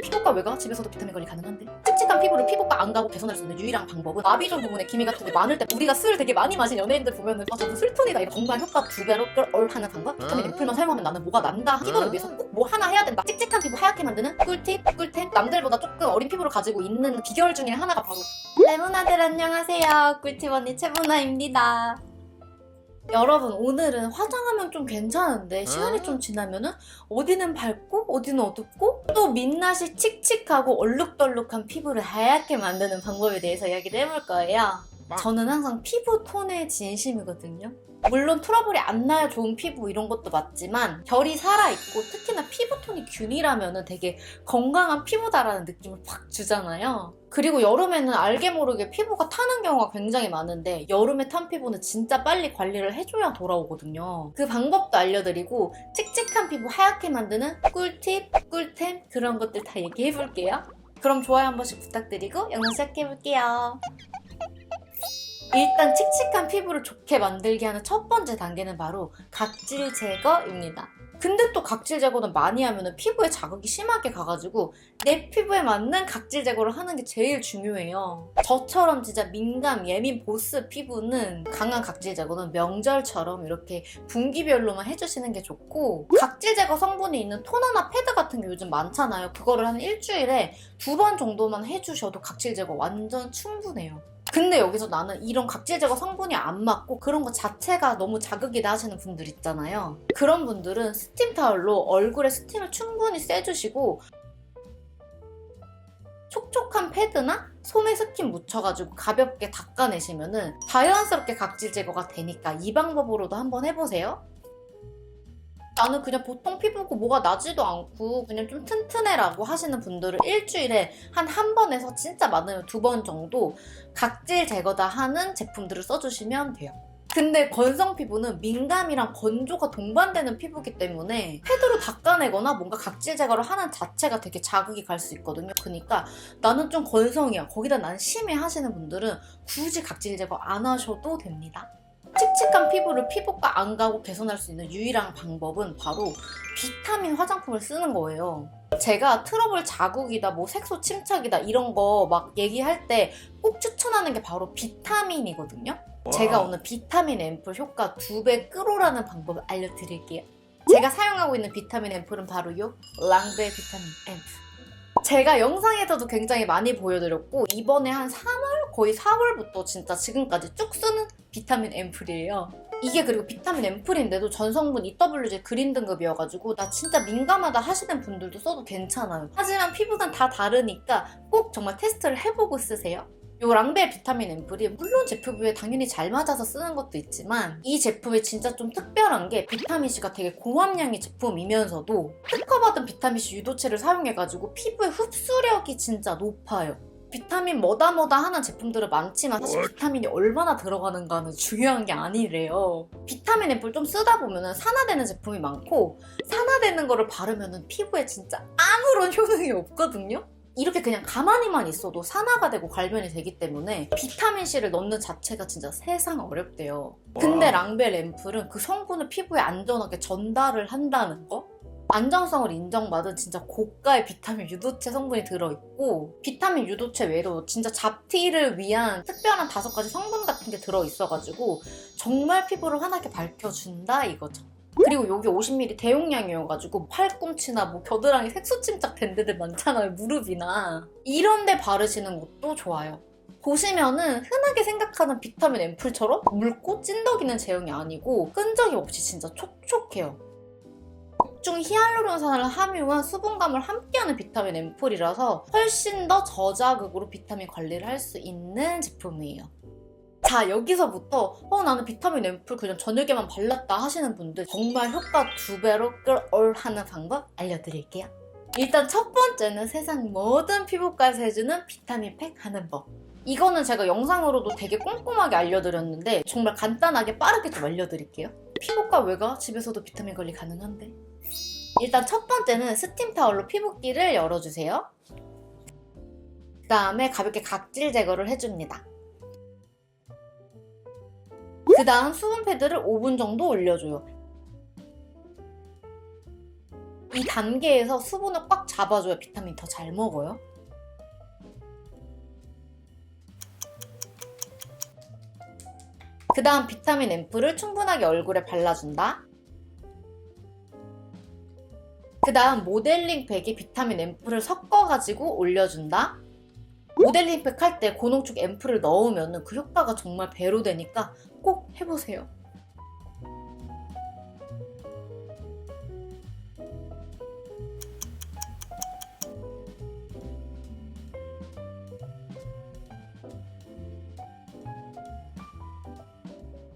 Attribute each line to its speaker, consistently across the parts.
Speaker 1: 피부과 외과 집에서도 비타민 관리 가능한데? 칙칙한 피부를 피부과 안 가고 개선할 수 있는 유일한 방법은 마비존 부분에 기미 같은 게 많을 때 우리가 술 되게 많이 마신 연예인들 보면은 아 저도 술톤이다 이런 건강 효과 두 배로 끌 하는 방법 비타민 앰플만 사용하면 나는 뭐가 난다? 피부를 위해서 꼭 뭐 하나 해야 된다. 칙칙한 피부 하얗게 만드는 꿀팁? 꿀템? 남들보다 조금 어린 피부를 가지고 있는 비결 중에 하나가 바로 레몬아들 안녕하세요. 꿀팁 언니 최보나입니다 여러분 오늘은 화장하면 좀 괜찮은데 시간이 좀 지나면은 어디는 밝고 어디는 어둡고 또 민낯이 칙칙하고 얼룩덜룩한 피부를 하얗게 만드는 방법에 대해서 이야기를 해볼 거예요. 저는 항상 피부 톤에 진심이거든요. 물론 트러블이 안 나야 좋은 피부 이런 것도 맞지만 결이 살아있고 특히나 피부톤이 균일하면 되게 건강한 피부다라는 느낌을 확 주잖아요. 그리고 여름에는 알게 모르게 피부가 타는 경우가 굉장히 많은데 여름에 탄 피부는 진짜 빨리 관리를 해줘야 돌아오거든요. 그 방법도 알려드리고 칙칙한 피부 하얗게 만드는 꿀팁, 꿀템 그런 것들 다 얘기해볼게요. 그럼 좋아요 한 번씩 부탁드리고 영상 시작해볼게요. 일단 칙칙한 피부를 좋게 만들게 하는 첫 번째 단계는 바로 각질 제거입니다. 근데 또 각질 제거는 많이 하면 피부에 자극이 심하게 가가지고 내 피부에 맞는 각질 제거를 하는 게 제일 중요해요. 저처럼 진짜 민감, 예민 보스 피부는 강한 각질 제거는 명절처럼 이렇게 분기별로만 해주시는 게 좋고 각질 제거 성분이 있는 토너나 패드 같은 게 요즘 많잖아요. 그거를 한 일주일에 두 번 정도만 해주셔도 각질 제거 완전 충분해요. 근데 여기서 나는 이런 각질 제거 성분이 안 맞고 그런 거 자체가 너무 자극이다 하시는 분들 있잖아요. 그런 분들은 스팀 타월로 얼굴에 스팀을 충분히 쐬주시고 촉촉한 패드나 솜에 스킨 묻혀가지고 가볍게 닦아내시면은 자연스럽게 각질 제거가 되니까 이 방법으로도 한번 해보세요. 나는 그냥 보통 피부고 뭐가 나지도 않고 그냥 좀 튼튼해라고 하시는 분들은 일주일에 한 한 번에서 진짜 많으면 두 번 정도 각질 제거다 하는 제품들을 써주시면 돼요. 근데 건성 피부는 민감이랑 건조가 동반되는 피부기 때문에 패드로 닦아내거나 뭔가 각질 제거를 하는 자체가 되게 자극이 갈 수 있거든요. 그러니까 나는 좀 건성이야. 거기다 난 심해 하시는 분들은 굳이 각질 제거 안 하셔도 됩니다. 칙칙한 피부를 피부과 안 가고 개선할 수 있는 유일한 방법은 바로 비타민 화장품을 쓰는 거예요. 제가 트러블 자국이다, 뭐 색소 침착이다 이런 거 막 얘기할 때 꼭 추천하는 게 바로 비타민이거든요. 제가 오늘 비타민 앰플 효과 두배 끌어라는 방법을 알려드릴게요. 제가 사용하고 있는 비타민 앰플은 바로 요 랑베 비타민 앰플. 제가 영상에서도 굉장히 많이 보여드렸고 이번에 한 3월 거의 4월부터 진짜 지금까지 쭉 쓰는 비타민 앰플이에요. 이게 그리고 비타민 앰플인데도 전성분 EWG 그린 등급이어가지고 나 진짜 민감하다 하시는 분들도 써도 괜찮아요. 하지만 피부는 다 다르니까 꼭 정말 테스트를 해보고 쓰세요. 요 랑베 비타민 앰플이 물론 제 피부에 당연히 잘 맞아서 쓰는 것도 있지만 이 제품이 진짜 좀 특별한 게 비타민C가 되게 고함량의 제품이면서도 특허받은 비타민C 유도체를 사용해가지고 피부의 흡수력이 진짜 높아요. 비타민 뭐다 뭐다 하는 제품들은 많지만 사실 비타민이 얼마나 들어가는가는 중요한 게 아니래요. 비타민 앰플 좀 쓰다 보면은 산화되는 제품이 많고 산화되는 거를 바르면은 피부에 진짜 아무런 효능이 없거든요. 이렇게 그냥 가만히만 있어도 산화가 되고 갈변이 되기 때문에 비타민C를 넣는 자체가 진짜 세상 어렵대요. 근데 랑벨 앰플은 그 성분을 피부에 안전하게 전달을 한다는 거? 안정성을 인정받은 진짜 고가의 비타민 유도체 성분이 들어있고 비타민 유도체 외에도 진짜 잡티를 위한 특별한 다섯 가지 성분 같은 게 들어있어가지고 정말 피부를 환하게 밝혀준다 이거죠. 그리고 여기 50ml 대용량이어가지고 팔꿈치나 뭐 겨드랑이 색소 침착 된 데들 많잖아요 무릎이나. 이런 데 바르시는 것도 좋아요. 보시면은 흔하게 생각하는 비타민 앰플처럼 묽고 찐덕이는 제형이 아니고 끈적임 없이 진짜 촉촉해요 중 히알루론산을 함유한 수분감을 함께하는 비타민 앰플이라서 훨씬 더 저자극으로 비타민 관리를 할 수 있는 제품이에요. 자 여기서부터 어 나는 비타민 앰플 그냥 저녁에만 발랐다 하시는 분들 정말 효과 두 배로 끌올 하는 방법 알려드릴게요. 일단 첫 번째는 세상 모든 피부과에서 해주는 비타민 팩 하는 법. 이거는 제가 영상으로도 되게 꼼꼼하게 알려드렸는데 정말 간단하게 빠르게 좀 알려드릴게요. 피부과 외과? 집에서도 비타민 관리 가능한데 일단 첫 번째는 스팀 타월로 피부끼를 열어주세요 그 다음에 가볍게 각질 제거를 해줍니다 그 다음 수분 패드를 5분 정도 올려줘요. 이 단계에서 수분을 꽉 잡아줘야 비타민 더 잘 먹어요. 그 다음 비타민 앰플을 충분하게 얼굴에 발라준다. 그 다음 모델링 팩에 비타민 앰플을 섞어가지고 올려준다. 모델링 팩 할 때 고농축 앰플을 넣으면 그 효과가 정말 배로 되니까 꼭 해보세요.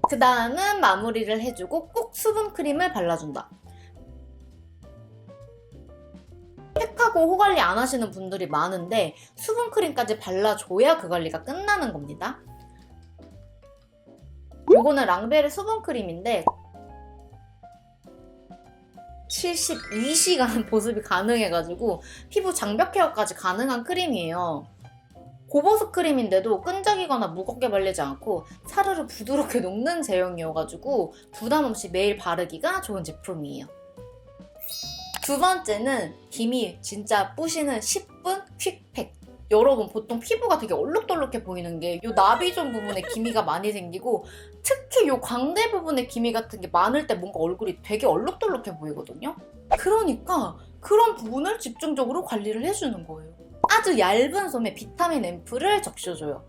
Speaker 1: 그 다음은 마무리를 해주고 꼭 수분 크림을 발라준다. 하고 호 관리 안 하시는 분들이 많은데 수분 크림까지 발라줘야 그 관리가 끝나는 겁니다. 요거는 랑베르 수분 크림인데 72시간 보습이 가능해가지고 피부 장벽 케어까지 가능한 크림이에요. 고보습 크림인데도 끈적이거나 무겁게 발리지 않고 사르르 부드럽게 녹는 제형이어가지고 부담 없이 매일 바르기가 좋은 제품이에요. 두 번째는 김이 진짜 뿌시는 10분 퀵팩. 여러분 보통 피부가 되게 얼룩덜룩해 보이는 게 이 나비존 부분에 기미가 많이 생기고 특히 이 광대 부분에 기미 같은 게 많을 때 뭔가 얼굴이 되게 얼룩덜룩해 보이거든요. 그러니까 그런 부분을 집중적으로 관리를 해주는 거예요. 아주 얇은 솜에 비타민 앰플을 적셔줘요.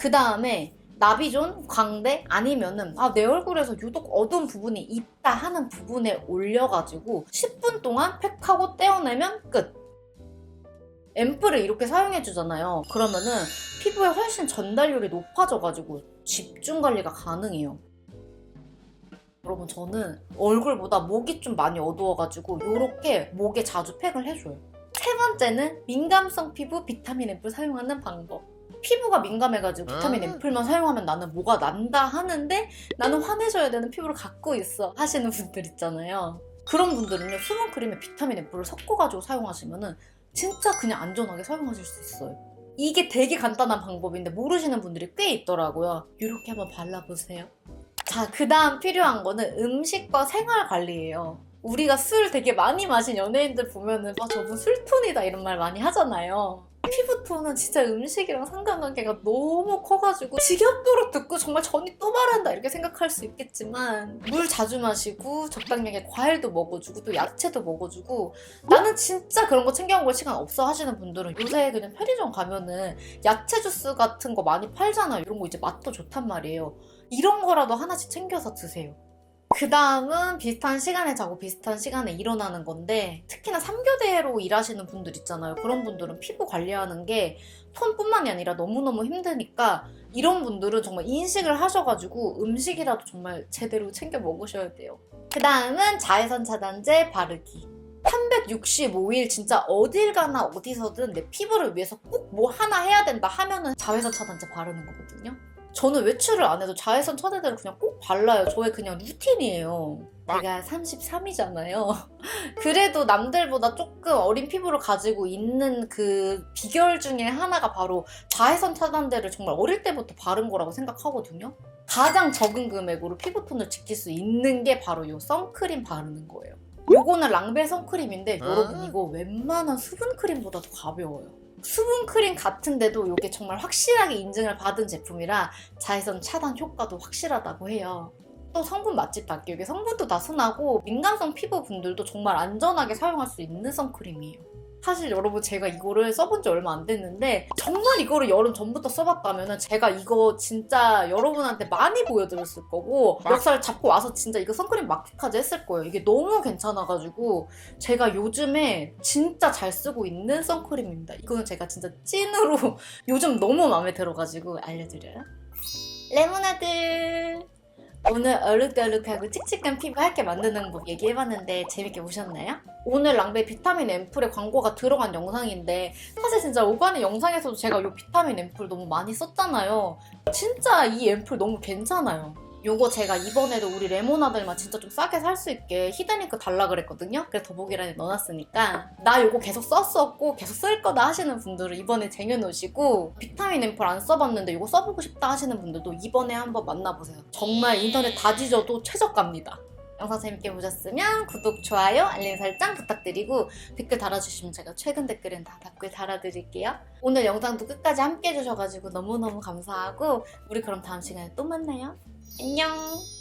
Speaker 1: 그 다음에 나비존, 광대 아니면은 아, 내 얼굴에서 유독 어두운 부분이 있다 하는 부분에 올려가지고 10분 동안 팩하고 떼어내면 끝. 앰플을 이렇게 사용해주잖아요. 그러면은 피부에 훨씬 전달률이 높아져가지고 집중 관리가 가능해요. 여러분 저는 얼굴보다 목이 좀 많이 어두워가지고 이렇게 목에 자주 팩을 해줘요. 세 번째는 민감성 피부 비타민 앰플 사용하는 방법. 피부가 민감해가지고 비타민 앰플만 사용하면 나는 뭐가 난다 하는데 나는 환해져야 되는 피부를 갖고 있어 하시는 분들 있잖아요. 그런 분들은요 수분 크림에 비타민 앰플을 섞어가지고 사용하시면은 진짜 그냥 안전하게 사용하실 수 있어요. 이게 되게 간단한 방법인데 모르시는 분들이 꽤 있더라고요. 이렇게 한번 발라보세요. 자, 그 다음 필요한 거는 음식과 생활 관리예요. 우리가 술 되게 많이 마신 연예인들 보면은 아 저분 술톤이다 이런 말 많이 하잖아요. 피부톤은 진짜 음식이랑 상관관계가 너무 커가지고 지겹도록 듣고 정말 전이 또 바란다 이렇게 생각할 수 있겠지만 물 자주 마시고 적당량의 과일도 먹어주고 또 야채도 먹어주고 나는 진짜 그런 거 챙겨 먹을 시간 없어 하시는 분들은 요새 그냥 편의점 가면은 야채 주스 같은 거 많이 팔잖아요. 이런 거 이제 맛도 좋단 말이에요. 이런 거라도 하나씩 챙겨서 드세요 그 다음은 비슷한 시간에 자고 비슷한 시간에 일어나는 건데 특히나 3교대로 일하시는 분들 있잖아요. 그런 분들은 피부 관리하는 게 톤뿐만이 아니라 너무너무 힘드니까 이런 분들은 정말 인식을 하셔가지고 음식이라도 정말 제대로 챙겨 먹으셔야 돼요. 그 다음은 자외선 차단제 바르기. 365일 진짜 어딜 가나 어디서든 내 피부를 위해서 꼭 뭐 하나 해야 된다 하면은 자외선 차단제 바르는 거거든요. 저는 외출을 안 해도 자외선 차단제를 그냥 꼭 발라요. 저의 그냥 루틴이에요. 제가 33이잖아요. 그래도 남들보다 조금 어린 피부를 가지고 있는 그 비결 중에 하나가 바로 자외선 차단제를 정말 어릴 때부터 바른 거라고 생각하거든요. 가장 적은 금액으로 피부톤을 지킬 수 있는 게 바로 이 선크림 바르는 거예요. 요거는 랑벨 선크림인데 여러분 이거 웬만한 수분 크림보다도 가벼워요. 수분 크림 같은데도 이게 정말 확실하게 인증을 받은 제품이라 자외선 차단 효과도 확실하다고 해요. 또 성분 맛집답게 이게 성분도 다 순하고 민감성 피부 분들도 정말 안전하게 사용할 수 있는 선크림이에요. 사실 여러분 제가 이거를 써본 지 얼마 안 됐는데 정말 이거를 여름 전부터 써봤다면 제가 이거 진짜 여러분한테 많이 보여드렸을 거고 역사를 잡고 와서 진짜 이거 선크림 마켓까지 했을 거예요. 이게 너무 괜찮아가지고 제가 요즘에 진짜 잘 쓰고 있는 선크림입니다. 이거는 제가 진짜 찐으로 요즘 너무 마음에 들어가지고 알려드려요. 레모나드 오늘 얼룩덜룩하고 칙칙한 피부 얇게 만드는 법 얘기해봤는데 재밌게 보셨나요? 오늘 랑베 비타민 앰플의 광고가 들어간 영상인데 사실 진짜 오가는 영상에서도 제가 이 비타민 앰플 너무 많이 썼잖아요. 진짜 이 앰플 너무 괜찮아요. 요거 제가 이번에도 우리 레모나들만 진짜 좀 싸게 살 수 있게 히든링크 달라 그랬거든요. 그래서 더보기란에 넣어놨으니까 나 요거 계속 썼었고 계속 쓸 거다 하시는 분들은 이번에 쟁여놓으시고 비타민 앰플 안 써봤는데 요거 써보고 싶다 하시는 분들도 이번에 한번 만나보세요. 정말 인터넷 다 뒤져도 최저가입니다. 영상 재밌게 보셨으면 구독, 좋아요, 알림 설정 부탁드리고 댓글 달아주시면 제가 최근 댓글은 다 댓글 달아드릴게요. 오늘 영상도 끝까지 함께 해주셔가지고 너무너무 감사하고 우리 그럼 다음 시간에 또 만나요. 안녕!